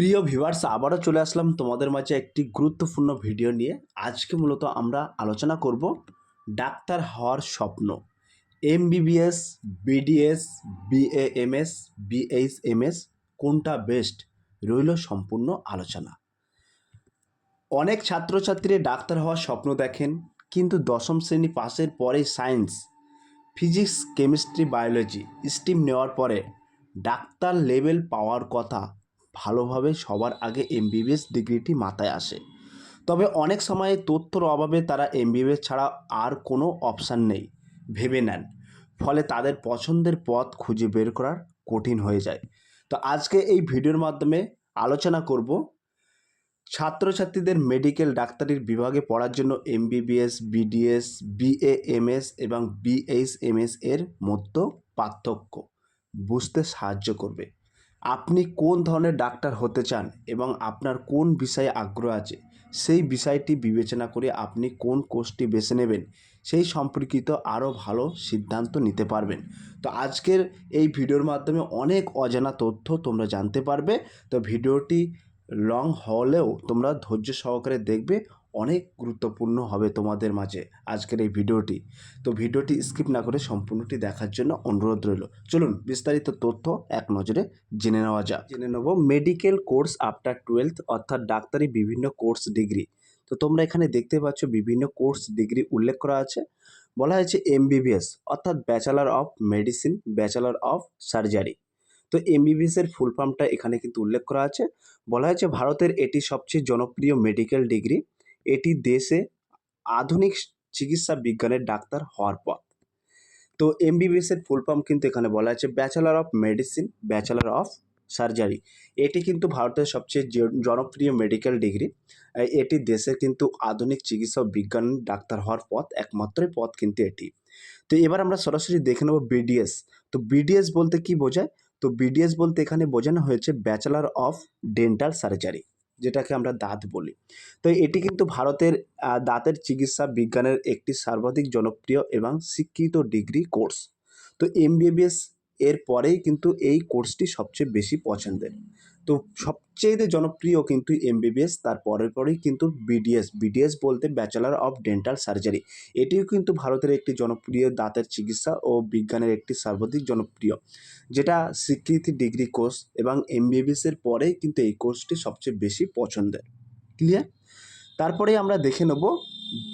প্রিয় ভিউয়ার্স আবারও চলে আসলাম তোমাদের মাঝে একটি গুরুত্বপূর্ণ ভিডিও নিয়ে। আজকে মূলত আমরা আলোচনা করব ডাক্তার হওয়ার স্বপ্ন। এমবিবিএস বিডিএস বিএএমএস বিএইচএমএস কোনটা বেস্ট রইল সম্পূর্ণ আলোচনা। অনেক ছাত্রছাত্রী ডাক্তার হওয়ার স্বপ্ন দেখেন, কিন্তু দশম শ্রেণি পাশের পরেই science physics chemistry biology stream নেওয়ার পরে ডাক্তার লেভেল পাওয়ার কথা ভালোভাবে সবার আগে এমবিবিএস ডিগ্রিটি মাথায় আসে। তবে অনেক সময় তথ্যর অভাবে তারা এমবিবিএস ছাড়া আর কোনো অপশান নেই, ভেবে নেন। ফলে তাদের পছন্দের পথ খুঁজে বের করার কঠিন হয়ে যায়। তো আজকে এই ভিডিওর মাধ্যমে আলোচনা করব ছাত্রছাত্রীদের মেডিকেল ডাক্তারির বিভাগে পড়ার জন্য এমবিবিএস বিডিএস বিএএমএস এবং বিএইচএমএস এর মধ্যে পার্থক্য বুঝতে সাহায্য করবে। আপনি কোন ধরনের ডাক্তার হতে চান এবং আপনার কোন বিষয়ে আগ্রহ আছে, সেই বিষয়টি বিবেচনা করে আপনি কোন কোর্সটি বেছে নেবেন, সেই সম্পর্কিত আরও ভালো সিদ্ধান্ত নিতে পারবেন। তো আজকের এই ভিডিওর মাধ্যমে অনেক অজানা তথ্য তোমরা জানতে পারবে। তো ভিডিওটি লং হলেও তোমরা ধৈর্য সহকারে দেখবে অনেক গুরুত্বপূর্ণ হবে তোমাদের মাঝে আজকের এই ভিডিওটি। তো ভিডিওটি স্কিপ না করে সম্পূর্ণটি দেখার জন্য অনুরোধ রইল। চলুন বিস্তারিত তথ্য এক নজরে জেনে নেওয়া যাক। জেনে নেব মেডিকেল কোর্স আফটার টুয়েলথ অর্থাৎ ডাক্তারি বিভিন্ন কোর্স ডিগ্রি তো তোমরা এখানে দেখতে পাচ্ছ বিভিন্ন কোর্স ডিগ্রি উল্লেখ করা আছে। বলা হয়েছে এমবিবিএস অর্থাৎ bachelor of medicine bachelor of surgery তো এমবিবিএস এর ফুল ফর্মটা এখানে কিন্তু উল্লেখ করা আছে। বলা হয়েছে ভারতের এটি সবচেয়ে জনপ্রিয় মেডিকেল ডিগ্রি এটি দেশে আধুনিক চিকিৎসা বিজ্ঞানের ডাক্তার হওয়ার পথ। তো এমবিবিএস এর ফুল ফর্ম কিন্তু এখানে বলা আছে bachelor of medicine bachelor of surgery এটি কিন্তু ভারতের সবচেয়ে জনপ্রিয় মেডিকেল ডিগ্রি এটি দেশের কিন্তু আধুনিক চিকিৎসা বিজ্ঞান ডাক্তার হওয়ার পথ একমাত্রই পথ কিন্তু এটি। তো এবার আমরা সরাসরি দেখে নেব বিডিএস তো বিডিএস বলতে কি বোঝায়? তো বিডিএস বলতে এখানে বোঝানো হয়েছে ব্যাচেলার অফ ডেন্টাল সার্জারি যেটাকে আমরা দাঁত বলি। তো এটি কিন্তু ভারতের দাঁতের চিকিৎসা বিজ্ঞানের একটি সর্বাধিক জনপ্রিয় এবং স্বীকৃত ডিগ্রি কোর্স। তো এমবিবিএস এর পরেই কিন্তু এই কোর্সটি সবচেয়ে বেশি পছন্দের। তো সবচেয়ে জনপ্রিয় কিন্তু এমবিবিএস তার পরের পরেই কিন্তু বিডিএস বিডিএস বলতে ব্যাচেলার অফ ডেন্টাল সার্জারি এটিও কিন্তু ভারতের একটি জনপ্রিয় দাঁতের চিকিৎসা ও বিজ্ঞানের একটি সর্বাধিক জনপ্রিয়, যেটা স্বীকৃতি ডিগ্রি কোর্স এবং এমবিবিএস এর পরেই কিন্তু এই কোর্সটি সবচেয়ে বেশি পছন্দের। ক্লিয়ার তারপরে আমরা দেখে নেব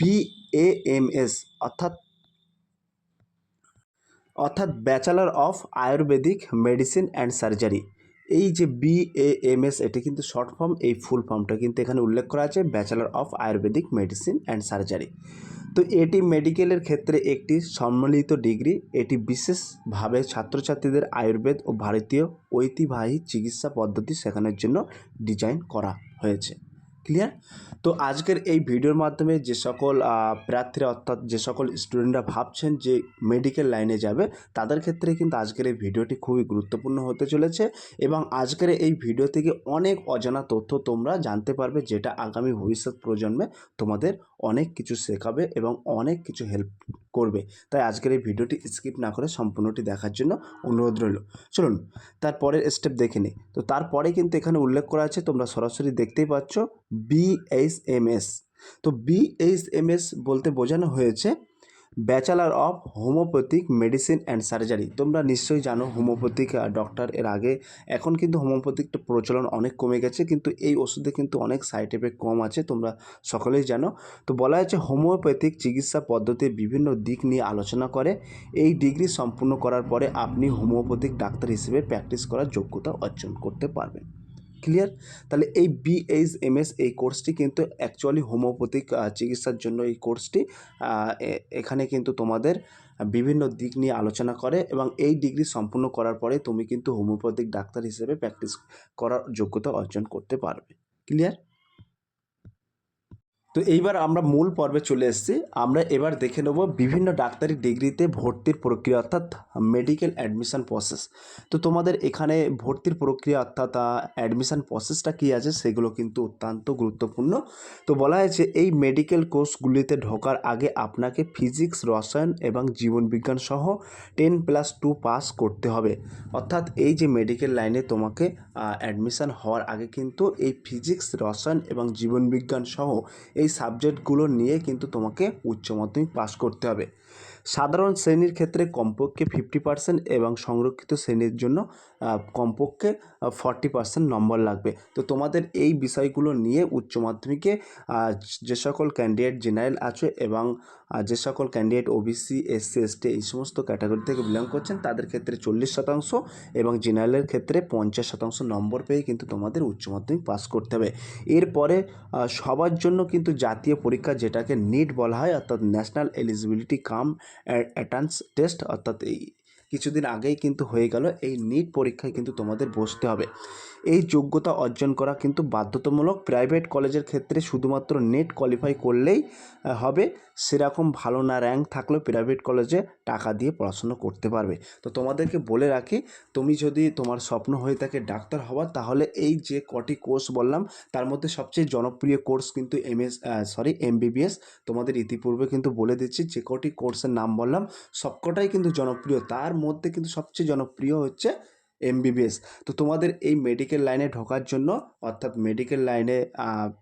বিএএমএস অর্থাৎ অর্থাৎ bachelor of Ayurvedic medicine and surgery. এই যে বিএএমএস এটি কিন্তু শর্ট ফর্ম, এই ফুল ফর্মটা কিন্তু এখানে উল্লেখ করা আছে, bachelor of Ayurvedic medicine and surgery. তো এটি মেডিকেলের ক্ষেত্রে একটি সম্মিলিত ডিগ্রি, এটি বিশেষভাবে ছাত্রছাত্রীদের আয়ুর্বেদ ও ভারতীয় ঐতিহ্যবাহী চিকিৎসা পদ্ধতি শেখানোর জন্য ডিজাইন করা হয়েছে। ক্লিয়ার তো আজকের এই ভিডিওর মাধ্যমে যে সকল প্রার্থীরা অর্থাৎ যে সকল স্টুডেন্টরা ভাবছেন যে মেডিকেল লাইনে যাবে, তাদের ক্ষেত্রে কিন্তু আজকের এই ভিডিওটি খুবই গুরুত্বপূর্ণ হতে চলেছে এবং আজকের এই ভিডিও থেকে অনেক অজানা তথ্য তোমরা জানতে পারবে যেটা আগামী ভবিষ্যৎ প্রজন্মে তোমাদের অনেক কিছু শেখাবে এবং অনেক কিছু হেল্প করবে। তাই আজকের এই ভিডিওটি স্কিপ না করে সম্পূর্ণটি দেখার জন্য অনুরোধ রইল। চলুন তারপরের স্টেপ দেখে নিই। তো তারপরে কিন্তু এখানে উল্লেখ করা আছে, তোমরা সরাসরি দেখতেই পাচ্ছ বিএইচএমএস তো বিএইচএমএস বলতে বোঝানো হয়েছে bachelor of homeopathic medicine and surgery তোমরা নিশ্চয়ই জানো হোমিওপ্যাথিক ডক্টর এর আগে। এখন কিন্তু হোমিওপ্যাথিকটা প্রচলন অনেক কমে গেছে, কিন্তু এই ওষুধে কিন্তু অনেক সাইড এফেক্ট কম আছে, তোমরা সকলেই জানো। তো বলা হয়েছে হোমিওপ্যাথিক চিকিৎসা পদ্ধতির বিভিন্ন দিক নিয়ে আলোচনা করে। এই ডিগ্রি সম্পূর্ণ করার পরে আপনি হোমিওপ্যাথিক ডাক্তার হিসেবে প্র্যাকটিস করার যোগ্যতা অর্জন করতে পারবেন। ক্লিয়ার তাহলে এই বিএইচএমএস এই কোর্সটি কিন্তু অ্যাকচুয়ালি হোমিওপ্যাথিক চিকিৎসার জন্য এই কোর্সটি এখানে কিন্তু তোমাদের বিভিন্ন দিক নিয়ে আলোচনা করে এবং এই ডিগ্রি সম্পূর্ণ করার পরে তুমি কিন্তু হোমিওপ্যাথিক ডাক্তার হিসেবে প্র্যাকটিস করার যোগ্যতা অর্জন করতে পারবে। ক্লিয়ার তো এইবার আমরা মূল পর্বে চলে এসেছি। আমরা এবার দেখে নেব বিভিন্ন ডাক্তারি ডিগ্রিতে ভর্তির প্রক্রিয়া, অর্থাৎ মেডিকেল অ্যাডমিশান প্রসেস তো তোমাদের এখানে ভর্তির প্রক্রিয়া, অর্থাৎ অ্যাডমিশান প্রসেসটা কী আছে সেগুলো কিন্তু অত্যন্ত গুরুত্বপূর্ণ। তো বলা হয়েছে, এই মেডিকেল কোর্সগুলিতে ঢোকার আগে আপনাকে ফিজিক্স রসায়ন এবং জীবনবিজ্ঞান সহ টেন প্লাস টু পাস করতে হবে। অর্থাৎ এই যে মেডিকেল লাইনে তোমাকে অ্যাডমিশান হওয়ার আগে কিন্তু এই ফিজিক্স রসায়ন এবং জীবনবিজ্ঞান সহ এই সাবজেক্টগুলো নিয়ে কিন্তু তোমাকে উচ্চ মাধ্যমিক পাস করতে হবে। সাধারণ শ্রেণির ক্ষেত্রে কমপক্ষে ফিফটি পার্সেন্ট এবং সংরক্ষিত শ্রেণির জন্য কমপক্ষে ফর্টি পার্সেন্ট নম্বর লাগবে। তো তোমাদের এই বিষয়গুলো নিয়ে উচ্চ মাধ্যমিকে যে সকল ক্যান্ডিডেট জেনারেল আছে এবং যে সকল ক্যান্ডিডেট ওবিসি এসসি এসটি এই সমস্ত ক্যাটাগরি থেকে বিলং করছেন, তাদের ক্ষেত্রে চল্লিশ শতাংশ এবং জেনারেলের ক্ষেত্রে পঞ্চাশ শতাংশ নম্বর পেয়ে কিন্তু তোমাদের উচ্চ মাধ্যমিক পাস করতে হবে। এরপরে সবার জন্য কিন্তু জাতীয় পরীক্ষা যেটাকে নিট বলা হয়, অর্থাৎ national eligibility cum entrance test অর্থাৎ এই কিছুদিন আগেই কিন্তু হয়ে গেল এই নিট পরীক্ষায় কিন্তু তোমাদের বসতে হবে। এই যোগ্যতা অর্জন করা কিন্তু বাধ্যতামূলক। প্রাইভেট কলেজের ক্ষেত্রে শুধুমাত্র নেট কোয়ালিফাই করলেই হবে। সেরকম ভালো না র্যাঙ্ক থাকলেও প্রাইভেট কলেজে টাকা দিয়ে পড়াশুনো করতে পারবে। তো তোমাদেরকে বলে রাখি, তুমি যদি তোমার স্বপ্ন হয়ে থাকে ডাক্তার হওয়ার তাহলে এই যে কটি কোর্স বললাম, তার মধ্যে সবচেয়ে জনপ্রিয় কোর্স কিন্তু এম এস সরি এমবিবিএস তোমাদের ইতিপূর্বে কিন্তু বলে দিচ্ছি, যে কটি কোর্সের নাম বললাম, সবকটাই কিন্তু জনপ্রিয়। তার মধ্যে কিন্তু সবচেয়ে জনপ্রিয় হচ্ছে এমবিবিএস তো তোমাদের এই মেডিকেল লাইনে ঢোকার জন্য, অর্থাৎ মেডিকেল লাইনে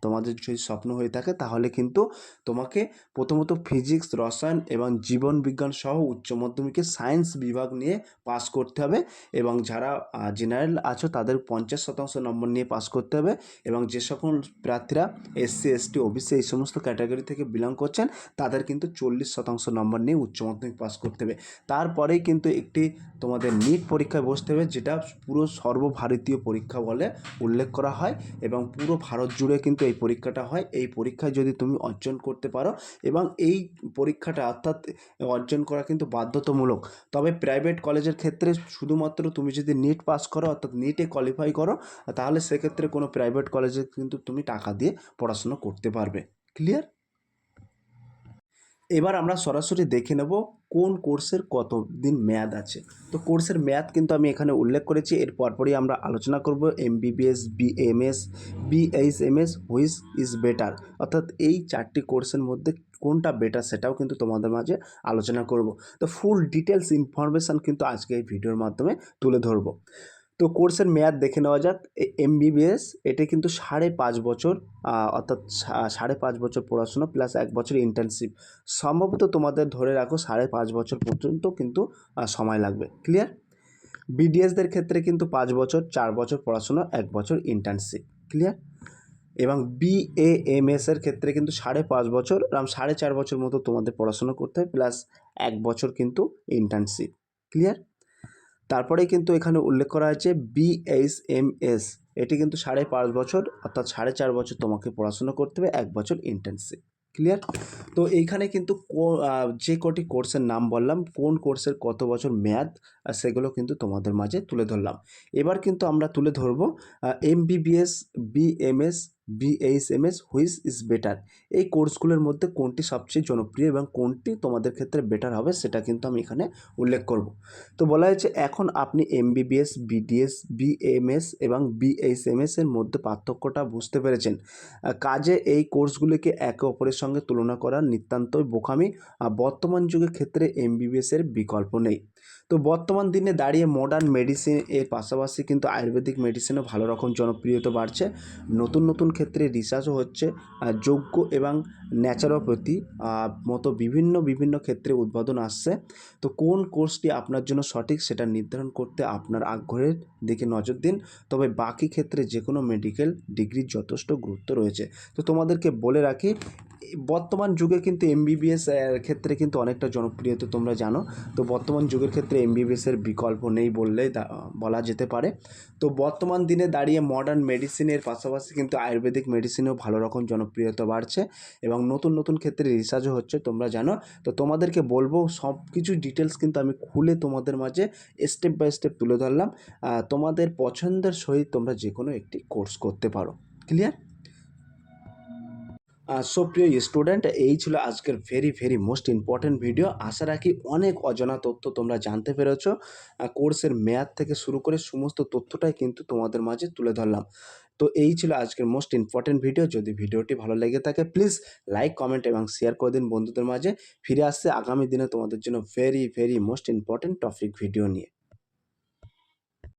তোমাদের যদি স্বপ্ন হয়ে থাকে, তাহলে কিন্তু তোমাকে প্রথমত ফিজিক্স রসায়ন এবং জীবন বিজ্ঞান সহ উচ্চ মাধ্যমিকে সায়েন্স বিভাগ নিয়ে পাস করতে হবে এবং যারা জেনারেল আছো, তাদের পঞ্চাশ শতাংশ নম্বর নিয়ে পাস করতে হবে এবং যে সকল প্রার্থীরা এসসি এসটি ওবিসি এই সমস্ত ক্যাটাগরি থেকে বিলং করছেন, তাদের কিন্তু চল্লিশ শতাংশ নম্বর নিয়ে উচ্চ মাধ্যমিক পাস করতে হবে। তারপরেই কিন্তু একটি তোমাদের নিট পরীক্ষায় বসতে হবে, যেটা পুরো সর্বভারতীয় পরীক্ষা বলে উল্লেখ করা হয় এবং পুরো ভারত জুড়ে কিন্তু এই পরীক্ষাটা হয়। এই পরীক্ষায় যদি তুমি অর্জন করতে পারো এবং এই পরীক্ষাটা অর্থাৎ অর্জন করা কিন্তু বাধ্যতামূলক। তবে প্রাইভেট কলেজের ক্ষেত্রে শুধুমাত্র তুমি যদি নিট পাস করো অর্থাৎ নিটে কোয়ালিফাই করো, তাহলে সেক্ষেত্রে কোনো প্রাইভেট কলেজে কিন্তু তুমি টাকা দিয়ে পড়াশুনো করতে পারবে। ক্লিয়ার এবার আমরা সরাসরি দেখে নেব কোন কোর্সের কত দিন মেয়াদ আছে। তো কোর্সের মেয়াদ কিন্তু আমি এখানে উল্লেখ করেছি, এর পরপরই আমরা আলোচনা করব MBBS BMS, BHMS which is better. অর্থাৎ এই চারটি কোর্সের মধ্যে কোনটা বেটার সেটাও কিন্তু তোমাদের মাঝে আলোচনা করব। তো ফুল ডিটেলস ইনফরমেশান কিন্তু আজকে এই ভিডিওর মাধ্যমে তুলে ধরবো। তো কোর্সের মেয়াদ দেখে নেওয়া যাক। এমবিবিএস এটা কিন্তু সাড়ে পাঁচ বছর অর্থাৎ সাড়ে পাঁচ বছর পড়াশোনা প্লাস এক বছর ইন্টার্নশিপ সম্ভবত তোমাদের ধরে রাখো সাড়ে পাঁচ বছর পর্যন্ত কিন্তু সময় লাগবে। ক্লিয়ার বিডিএসদের ক্ষেত্রে কিন্তু পাঁচ বছর, চার বছর পড়াশোনা, এক বছর ইন্টার্নশিপ ক্লিয়ার এবং বিএএমএস এর ক্ষেত্রে কিন্তু সাড়ে পাঁচ বছর, আরাম সাড়ে চার বছর মতো তোমাদের পড়াশোনা করতে হয় প্লাস এক বছর কিন্তু ইন্টার্নশিপ ক্লিয়ার তারপরেই কিন্তু এখানে উল্লেখ করা আছে বিএইচএমএস এটি কিন্তু সাড়ে পাঁচ বছর, অর্থাৎ সাড়ে চার বছর তোমাকে পড়াশোনা করতে হবে, এক বছর ইন্টার্নশিপ ক্লিয়ার তো এইখানে কিন্তু যে কটি কোর্সের নাম বললাম, কোন কোর্সের কত বছর মেয়াদ আহ, সেগুলো কিন্তু তোমাদের মাঝে তুলে ধরলাম। এবার কিন্তু আমরা তুলে ধরবো MBBS BMS BHMS which is better এই কোর্সগুলোর মধ্যে কোনটি সবচেয়ে জনপ্রিয় এবং কোনটি তোমাদের ক্ষেত্রে বেটার হবে সেটা কিন্তু আমি এখানে উল্লেখ করব। তো বলা হয়েছে এখন আপনি এমবিবিএস বিডিএস বিএমএস এবং বিএইচএমএস এর মধ্যে পার্থক্যটা বুঝতে পেরেছেন। কাজে এই কোর্সগুলিকে একে অপরের সঙ্গে তুলনা করা নিতান্তই বোকামি বর্তমান যুগের ক্ষেত্রে এমবিবিএস এর বিকল্প নেই। তো বর্তমান দিনে দাঁড়িয়ে মডার্ন মেডিসিন এর পাশাপাশি কিন্তু আয়ুর্বেদিক মেডিসিনও ভালো রকম জনপ্রিয়তা বাড়ছে। নতুন নতুন ক্ষেত্রে রিসার্চও হচ্ছে যোগ্য এবং ন্যাচারোপ্যাথি মতো বিভিন্ন বিভিন্ন ক্ষেত্রে উদ্বোধন আসছে। তো কোন কোর্সটি আপনার জন্য সঠিক সেটা নির্ধারণ করতে আপনার আগ্রহের দিকে নজর দিন। তবে বাকি ক্ষেত্রে যে কোনো মেডিকেল ডিগ্রির যথেষ্ট গুরুত্ব রয়েছে। তো তোমাদেরকে বলে রাখি বর্তমান যুগে কিন্তু এমবিবিএস ক্ষেত্রে কিন্তু অনেকটা জনপ্রিয়তা তোমরা জানো। তো বর্তমান যুগের ক্ষেত্রে এমবিবিএস এর বিকল্প নেই বললেই বলা যেতে পারে। তো বর্তমান দিনে দাঁড়িয়ে মডার্ন মেডিসিনের পাশাপাশি কিন্তু আয়ুর্বেদিক মেডিসিনেও ভালো রকম জনপ্রিয়তা বাড়ছে এবং নতুন নতুন ক্ষেত্রে রিসার্চও হচ্ছে, তোমরা জানো। তো তোমাদেরকে বলব সব কিছু ডিটেলস কিন্তু আমি খুলে তোমাদের মাঝে স্টেপ বাই স্টেপ তুলে ধরলাম। তোমাদের পছন্দের সহিত তোমরা যে কোনো একটি কোর্স করতে পারো। ক্লিয়ার সো প্রিয় স্টুডেন্ট এই ছিল আজকের very very most important video আশা রাখি অনেক অজানা তথ্য তোমরা জানতে পেরেছ। কোর্সের মেয়াদ থেকে শুরু করে সমস্ত তথ্যটাই কিন্তু তোমাদের মাঝে তুলে ধরলাম। তো এই ছিল আজকের মোস্ট ইম্পর্ট্যান্ট ভিডিও যদি ভিডিওটি ভালো লেগে থাকে প্লিজ লাইক কমেন্ট এবং শেয়ার করে দিন বন্ধুদের মাঝে। ফিরে আসছে আগামী দিনে তোমাদের জন্য very very most important topic video নিয়ে।